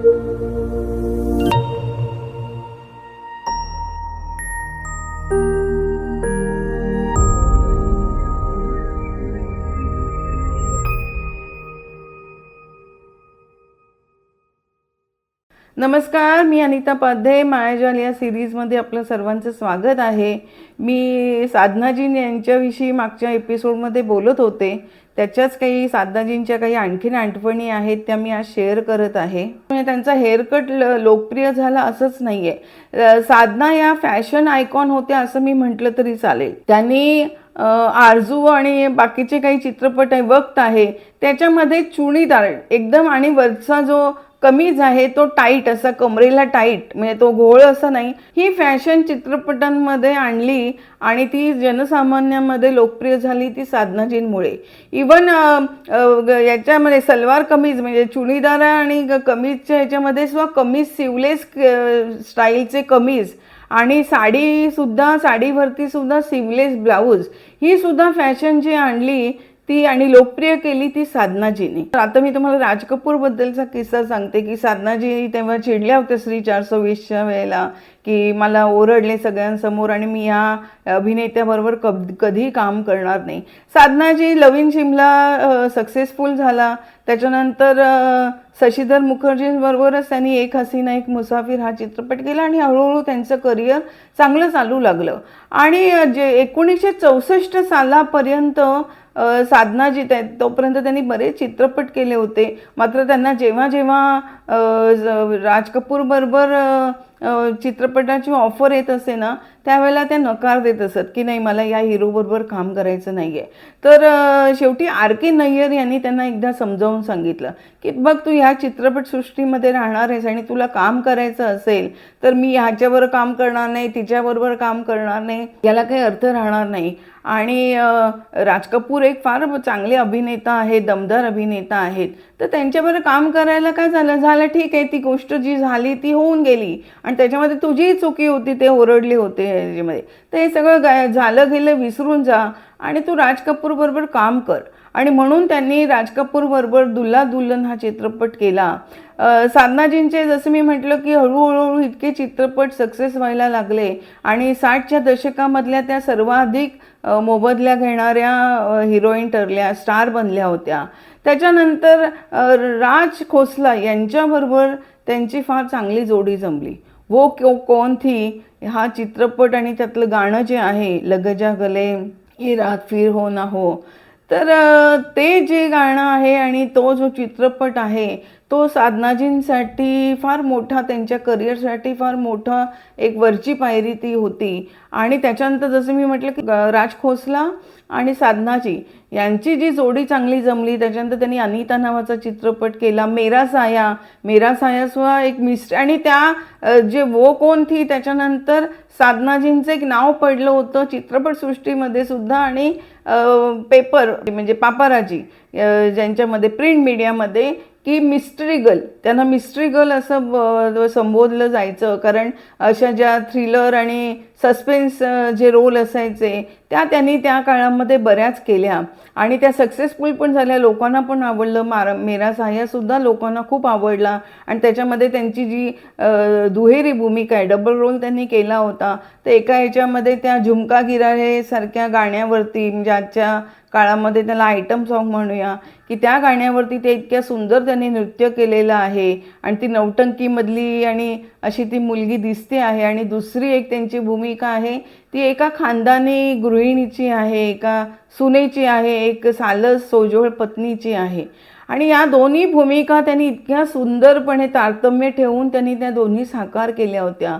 thank you नमस्कार मी अनिता पाध्ये. मायाजाल या सिरीजमध्ये आपलं सर्वांचं स्वागत आहे. मी साधनाजीन यांच्याविषयी मागच्या एपिसोडमध्ये बोलत होते. त्याच्याच काही साधनाजींच्या काही आणखीन आठवणी आहेत त्या मी आज शेअर करत आहे. म्हणजे त्यांचा हेअरकट लोकप्रिय झाला असंच नाही आहे साधना या फॅशन आयकॉन होत्या असं मी म्हटलं तरी चालेल. त्यांनी आरजू आणि बाकीचे काही चित्रपट आहे वक्त आहे त्याच्यामध्ये चुणीदार एकदम आणि वरचा जो कमीज आहे तो टाईट असा कमरेला टाईट म्हणजे तो घोळ असा नाही. ही फॅशन चित्रपटांमध्ये आणली आणि ती जनसामान्यांमध्ये लोकप्रिय झाली ती साधनाजींमुळे. इवन याच्यामध्ये सलवार कमीज म्हणजे चुडीदार आणि कमीजच्या ह्याच्यामध्ये सुद्धा कमीज सिवलेस स्टाईलचे कमीज आणि साडीसुद्धा साडीवरती सुद्धा सिवलेस ब्लाऊज. ही सुद्धा फॅशन जी आणली ती आणि लोकप्रिय केली ती साधनाजीने. तर आता मी तुम्हाला राज कपूर बद्दलचा किस्सा सांगते की साधनाजी तेव्हा चिडल्या होत्या श्री चारशे वीसच्या वेळेला की मला ओरडले सगळ्यांसमोर आणि मी या अभिनेत्याबरोबर कब कधी काम करणार नाही. साधनाजी लविन शिमला सक्सेसफुल झाला. त्याच्यानंतर शशीधर मुखर्जींबरोबरच त्यांनी एक हसीना एक मुसाफिर हा चित्रपट केला आणि हळूहळू त्यांचं करिअर चांगलं चालू लागलं. आणि जे एकोणीसशे चौसष्ट सालापर्यंत साधना जीत आहेत तोपर्यंत त्यांनी बरेच चित्रपट केले होते. मात्र त्यांना जेव्हा जेव्हा राज कपूर बरोबर चित्रपटाची ऑफर येत असे ना त्यावेळेला त्या नकार देत असत की नाही मला या हिरोबरोबर काम करायचं नाही आहे तर शेवटी आर के नय्यर यांनी त्यांना एकदा समजावून सांगितलं की बघ तू ह्या चित्रपटसृष्टीमध्ये राहणार आहेस आणि तुला काम करायचं असेल तर मी ह्याच्यावर काम करणार नाही तिच्याबरोबर काम करणार नाही याला काही अर्थ राहणार नाही. आणि राज कपूर एक फार चांगले अभिनेता आहे दमदार अभिनेता आहेत. तर त्यांच्याबरोबर काम करायला काय झालं? झालं ठीक आहे ती गोष्ट जी झाली ती होऊन गेली. आणि त्याच्यामध्ये तुझीही चुकी होती ते ओरडले होते ह्याच्यामध्ये तर हे सगळं गाय झालं गेलं विसरून जा आणि तू राज कपूर बरोबर काम कर. आणि म्हणून त्यांनी राज कपूर बरोबर दुल्हा दुल्हन हा चित्रपट केला. साधनाजींचे जसं मी म्हटलं की हळूहळू इतके चित्रपट सक्सेस व्हायला लागले आणि साठच्या दशकामधल्या त्या सर्वाधिक मोबदल्या घेणाऱ्या हिरोईन ठरल्या स्टार बनल्या होत्या. त्याच्यानंतर राज खोसला यांच्याबरोबर त्यांची फार चांगली जोडी जमली. वो क्यो कोण थी? हा चित्रपट आणि त्यातलं गाणं जे आहे लगजा गले ये रात फिर हो ना हो तर ते जे गाणं आहे आणि तो जो चित्रपट आहे तो साधनाजींसाठी फार मोठा त्यांच्या करिअरसाठी फार मोठा एक वरची पायरी ती होती. आणि त्याच्यानंतर जसं मी म्हटलं की राज खोसला आणि साधनाजी यांची जी जोडी चांगली जमली त्याच्यानंतर त्यांनी अनिता नावाचा चित्रपट केला मेरा साया. मेरा साया सुद्धा एक मिस्ट. आणि त्या जे वो कोण थी त्याच्यानंतर साधनाजींचं एक नाव पडलं होतं चित्रपटसृष्टीमध्ये सुद्धा आणि पेपर म्हणजे पापाराजी ज्यांच्यामध्ये प्रिंट मीडियामध्ये की मिस्ट्री गर्ल त्यांना मिस्ट्री गर्ल असं ब- संबोधलं जायचं. कारण अशा ज्या थ्रिलर आणि सस्पेन्स जे रोल असायचे त्या त्यांनी त्या काळामध्ये बऱ्याच केल्या. आणि त्या सक्सेसफुल पण झाल्या. लोकांना पण आवडलं. मारा मेरा साह्यासुद्धा लोकांना खूप आवडला. आणि त्याच्यामध्ये त्यांची जी दुहेरी भूमिका आहे डबल रोल त्यांनी केला होता. तर एका याच्यामध्ये त्या झुमका गिरारे सारख्या गाण्यावरती म्हणजे आजच्या काळामध्ये त्याला आयटम सॉन्ग म्हणूया की त्या गाण्यावरती ते इतक्या सुंदर त्यांनी नृत्य केलेलं आहे. आणि ती नौटंकीमधली आणि अशी ती मुलगी दिसते आहे आणि दुसरी एक त्यांची भूमिका आहे. ती एका खानदानी गृहिणीची आहे एका सुनेची आहे एक सालस सोजोळ पत्नीची आहे. आणि या दोन्ही भूमिका त्यांनी इतक्या सुंदरपणे तारतम्य ठेवून त्यांनी त्या दोन्ही साकार केल्या होत्या.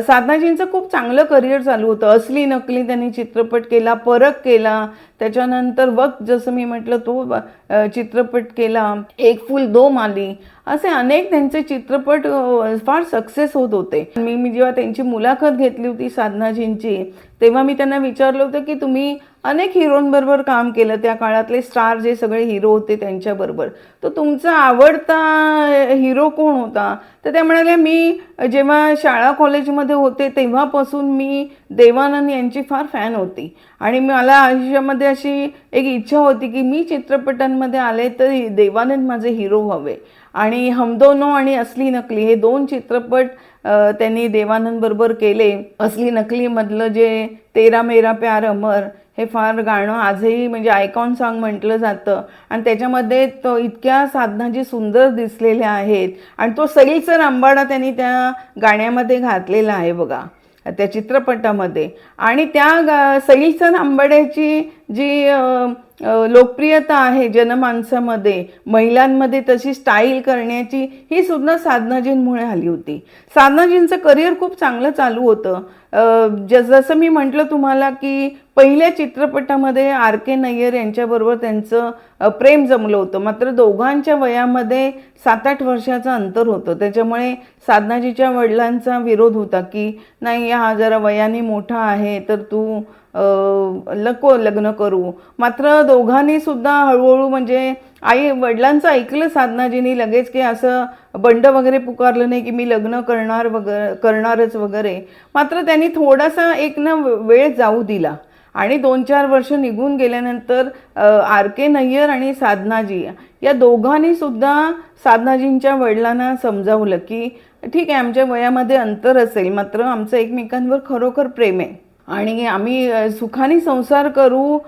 साधनाजींचं खूप चांगलं करिअर चालू होतं. असली नकली त्यांनी चित्रपट केला परक केला. त्याच्यानंतर वक्त जसं मी म्हटलं तो चित्रपट केला एक फुल दो माली असे अनेक त्यांचे चित्रपट फार सक्सेस होत होते. मी मी जेव्हा त्यांची मुलाखत घेतली होती साधनाजींची तेव्हा मी त्यांना विचारलं होतं की तुम्ही अनेक हिरोंबरोबर काम केलं त्या काळातले स्टार जे सगळे हिरो होते त्यांच्याबरोबर तर तुमचा आवडता हिरो कोण होता? तर त्या म्हणाल्या मी जेव्हा शाळा कॉलेजमध्ये होते तेव्हापासून मी देवानंद यांची फार फॅन होती. आणि मला आयुष्यामध्ये अशी एक इच्छा होती की मी चित्रपटांमध्ये आले तर देवानंद माझे हिरो व्हावे. आणि हमदोनो आणि असली नकली हे दोन चित्रपट त्यांनी देवानंद बरोबर केले. असली नकलीमधलं जे तेरा मेरा प्यार अमर हे फार गाणं आजही म्हणजे आयकॉन सॉन्ग म्हटलं जातं. आणि त्याच्यामध्ये तो इतक्या साधनाजी सुंदर दिसलेल्या आहेत आणि तो सैलसर आंबाडा त्यांनी त्या गाण्यामध्ये घातलेला आहे बघा. त्या चित्रपटामध्ये. आणि त्या गा आंबाड्याची जी लोकप्रियता आहे जनमानसामध्ये महिलांमध्ये तशी स्टाईल करण्याची ही सुद्धा साधनाजींमुळे आली होती. साधनाजींचं करिअर खूप चांगलं चालू होतं. ज जसं मी म्हटलं तुम्हाला की पहिल्या चित्रपटामध्ये आर के नय्यर यांच्याबरोबर त्यांचं प्रेम जमलं होतं. मात्र दोघांच्या वयामध्ये सात आठ वर्षाचं अंतर होतं. त्याच्यामुळे साधनाजीच्या वडिलांचा विरोध होता की नाही हा जरा वयाने मोठा आहे तर तू नको लग्न करू. मात्र दोघांनी सुद्धा हळूहळू म्हणजे आई वडिलांचं ऐकलं साधनाजीनी लगेच की असं बंड वगैरे पुकारलं नाही की मी लग्न करणार वगैरे करणारच वगैरे. मात्र त्यांनी थोडासा एक ना वेळ जाऊ दिला. आणि दोन चार वर्ष निघून गेल्यानंतर आर के नय्यर आणि साधनाजी या दोघांनी सुद्धा साधनाजींच्या वडिलांना समजावलं की ठीक आहे आमच्या वयामध्ये अंतर असेल मात्र आमचं एकमेकांवर खरोखर प्रेम आहे. आणि आम्ही सुखाने संसार करू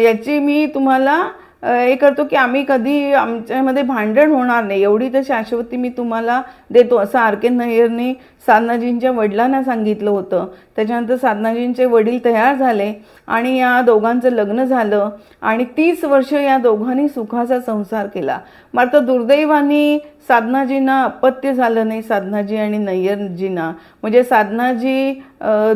याची मी तुम्हाला हे करतो की आम्ही कधी आमच्यामध्ये भांडण होणार नाही. एवढी तर शाश्वती मी तुम्हाला देतो. असं आर के नय्यरने साधनाजींच्या वडिलांना सांगितलं होतं. त्याच्यानंतर साधनाजींचे वडील तयार झाले आणि या दोघांचं लग्न झालं आणि तीस वर्ष या दोघांनी सुखाचा संसार केला. मात्र दुर्दैवाने साधनाजींना अपत्य झालं नाही साधनाजी आणि नय्यरजींना. म्हणजे साधनाजी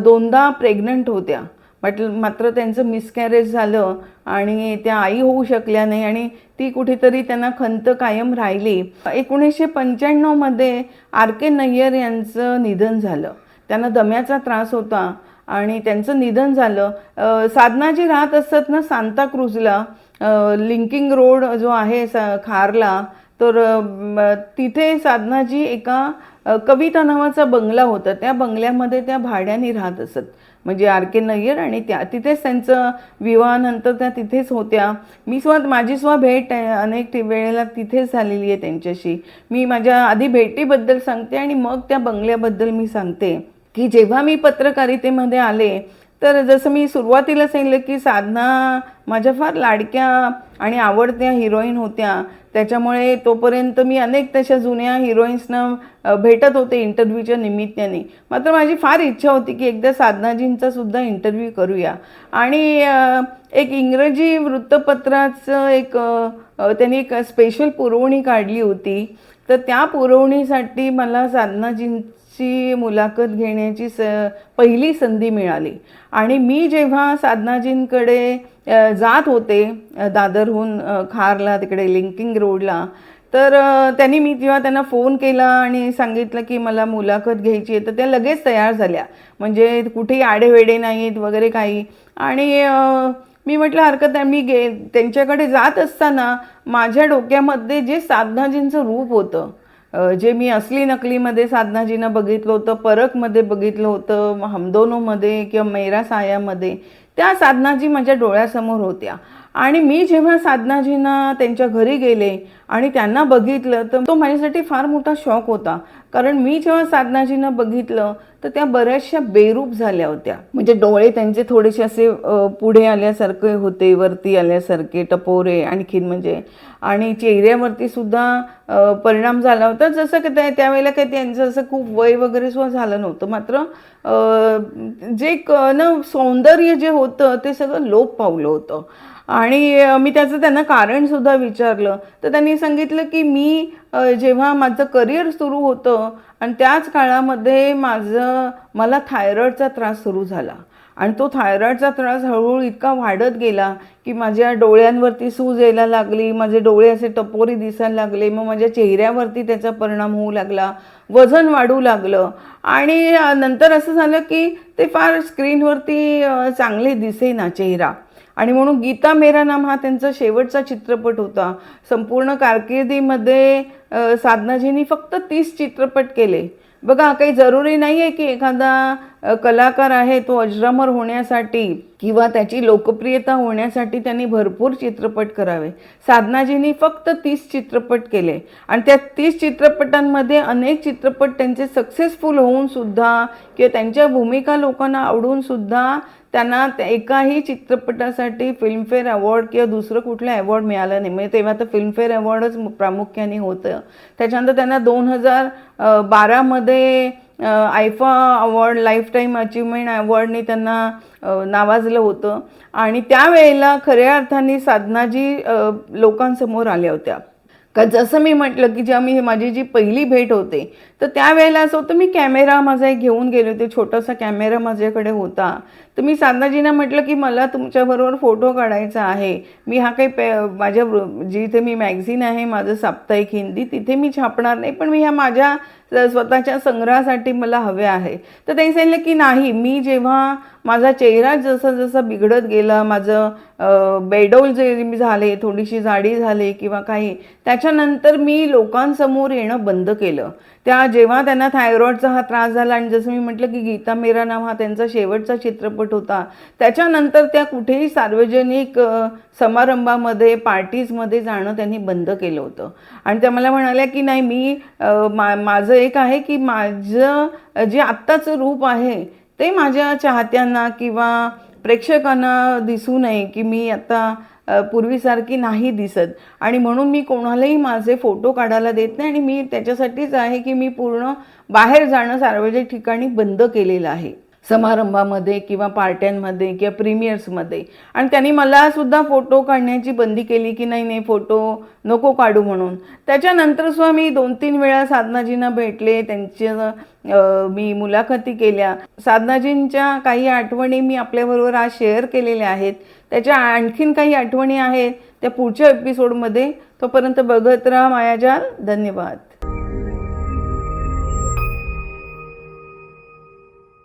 दोनदा प्रेग्नंट होत्या. बट मात्र त्यांचं मिसकॅरेज झालं आणि त्या आई होऊ शकल्या नाही आणि ती कुठेतरी त्यांना खंत कायम राहिली. एकोणीसशे पंच्याण्णवमध्ये आर के नय्यर यांचं निधन झालं. त्यांना दम्याचा त्रास होता आणि त्यांचं निधन झालं. साधना साधनाजी राहत असत ना सांताक्रूजला लिंकिंग रोड जो आहे सा खारला तर तिथे साधनाजी एका कविता नावाचा बंगला होता. त्या बंगल्यामध्ये त्या भाड्याने राहत असत. म्हणजे आर के नय्यर आणि त्या तिथेच त्यांचं विवाहानंतर त्या तिथेच होत्या. मी स्वत माझी स्व भेट आहे, अनेक वेळेला तिथेच झालेली आहे त्यांच्याशी. मी माझ्या आधी भेटीबद्दल सांगते आणि मग त्या बंगल्याबद्दल मी सांगते. की जेव्हा मी पत्रकारितेमध्ये आले तर जसं मी सुरुवातीला सांगितलं की साधना माझ्या फार लाडक्या आणि आवडत्या हिरोईन होत्या. त्याच्यामुळे तोपर्यंत मी अनेक तशा जुन्या हिरोईन्सना भेटत होते इंटरव्ह्यूच्या निमित्ताने. मात्र माझी फार इच्छा होती की एकदा साधनाजींचा सुद्धा इंटरव्ह्यू करूया. आणि एक इंग्रजी वृत्तपत्राचं एक त्यांनी एक स्पेशल पुरवणी काढली होती. तर त्या पुरवणीसाठी मला ची मुलाखत घेण्याची स पहिली संधी मिळाली. आणि मी जेव्हा साधनाजींकडे जात होते दादरहून खारला तिकडे लिंकिंग रोडला तर त्यांनी मी जेव्हा त्यांना फोन केला आणि सांगितलं की मला मुलाखत घ्यायची आहे तर त्या लगेच तयार झाल्या. म्हणजे कुठेही आडेवेडे नाहीत वगैरे काही. आणि मी म्हटलं हरकत नाही मी गे त्यांच्याकडे जात असताना माझ्या डोक्यामध्ये जे साधनाजींचं रूप होतं जे मी असली नकलीमध्ये साधनाजींना बघितलं होतं परकमध्ये बघितलं होतं हमदोनोमध्ये किंवा मैरा सायामध्ये त्या साधनाजी माझ्या डोळ्यासमोर होत्या. आणि मी जेव्हा साधनाजींना त्यांच्या घरी गेले आणि त्यांना बघितलं तर तो माझ्यासाठी फार मोठा शॉक होता. कारण मी जेव्हा साधनाजींना बघितलं तर त्या बऱ्याचशा बेरूप झाल्या होत्या. म्हणजे डोळे त्यांचे थोडेसे असे पुढे आल्यासारखे होते वरती आल्यासारखे टपोरे आणखीन म्हणजे. आणि चेहऱ्यावरती सुद्धा परिणाम झाला होता. जसं की त्या त्यावेळेला काही त्यांचं असं खूप वय वगैरे सुद्धा झालं नव्हतं. मात्र जे क न सौंदर्य जे होतं ते सगळं लोप पावलं होतं. आणि मी त्याचं त्यांना कारणसुद्धा विचारलं. तर त्यांनी सांगितलं की मी जेव्हा माझं करिअर सुरू होतं आणि त्याच काळामध्ये माझं मला थायरॉईडचा त्रास सुरू झाला. आणि तो थायरॉईडचा त्रास हळूहळू इतका वाढत गेला की माझ्या डोळ्यांवरती सूज यायला लागली माझे डोळे असे टपोरी दिसायला लागले मग माझ्या चेहऱ्यावरती त्याचा परिणाम होऊ लागला वजन वाढू लागलं. आणि नंतर असं झालं की ते फार स्क्रीनवरती चांगले दिसेना चेहरा. आणि म्हणून गीता मेरा नाम हा त्यांचा शेवटचा चित्रपट होता. संपूर्ण कारकिर्दीमध्ये साधनाजींनी फक्त तीस चित्रपट केले. बघा काही जरुरी नाही आहे की एखादा कलाकार आहे तो अजरामर होण्यासाठी किंवा त्याची लोकप्रियता होण्यासाठी त्यांनी भरपूर चित्रपट करावे. साधनाजींनी फक्त तीस चित्रपट केले. आणि त्या तीस चित्रपटांमध्ये अनेक चित्रपट त्यांचे सक्सेसफुल होऊन सुद्धा किंवा त्यांच्या भूमिका लोकांना आवडून सुद्धा त्यांना एकाही चित्रपटासाठी फिल्मफेअर अवॉर्ड किंवा दुसरं कुठलं अवॉर्ड मिळालं नाही. म्हणजे तेव्हा तर फिल्मफेअर अवॉर्डच प्रामुख्याने होतं. त्याच्यानंतर त्यांना दोन हजार बारामध्ये आयफा अवॉर्ड लाईफटाईम अचिव्हमेंट अवॉर्डने त्यांना नावाजलं होतं. आणि त्यावेळेला खऱ्या अर्थाने साधनाजी लोकांसमोर आल्या होत्या. का जसं मी म्हटलं की जेव्हा मी माझी जी पहिली भेट होते तर त्यावेळेला असं होतं मी कॅमेरा माझा एक घेऊन गेले होते छोटासा कॅमेरा माझ्याकडे होता. तर मी साधनाजींना म्हटलं की मला तुमच्याबरोबर फोटो काढायचा आहे. मी हा काही पे माझ्या जिथे मी मॅगझिन आहे माझं साप्ताहिक हिंदी तिथे मी छापणार नाही पण मी ह्या माझ्या स्वतःच्या संग्रहासाठी मला हवे आहे. तर त्यांनी सांगितलं की नाही मी जेव्हा माझा चेहरा जसा जसा बिघडत गेला माझं बेडोल जे मी झाले थोडीशी जाडी झाली किंवा काही त्याच्यानंतर मी लोकांसमोर येणं बंद केलं. त्या जेव्हा त्यांना थायरॉईडचा हा त्रास झाला आणि जसं मी म्हटलं की गीता मेरा नाव हा त्यांचा शेवटचा चित्रपट होता त्याच्यानंतर त्या कुठेही सार्वजनिक समारंभामध्ये पार्टीजमध्ये जाणं त्यांनी बंद केलं होतं. आणि त्या मला म्हणाल्या की नाही मी मा माझं एक आहे की माझं जे आत्ताचं रूप आहे ते माझ्या चाहत्यांना किंवा प्रेक्षकांना दिसू नये की मी आता पूर्वीसारखी नाही दिसत. आणि म्हणून मी कोणालाही माझे फोटो काढायला देत नाही आणि मी त्याच्यासाठीच आहे की मी पूर्ण बाहेर जाणं सार्वजनिक ठिकाणी बंद केलेलं आहे. समारंभामध्ये किंवा पार्ट्यांमध्ये किंवा प्रीमियर्समध्ये. आणि त्यांनी मला सुद्धा फोटो काढण्याची बंदी केली की नाही नाही फोटो नको काढू म्हणून. त्याच्यानंतर सुद्धा मी दोन तीन वेळा साधनाजींना भेटले त्यांच्या मी मुलाखती केल्या. साधनाजींच्या काही आठवणी मी आपल्याबरोबर आज शेअर केलेल्या आहेत. त्याच्या आणखीन काही आठवणी आहेत त्या पुढच्या एपिसोडमध्ये तोपर्यंत बघत राहा मायाजाल. धन्यवाद.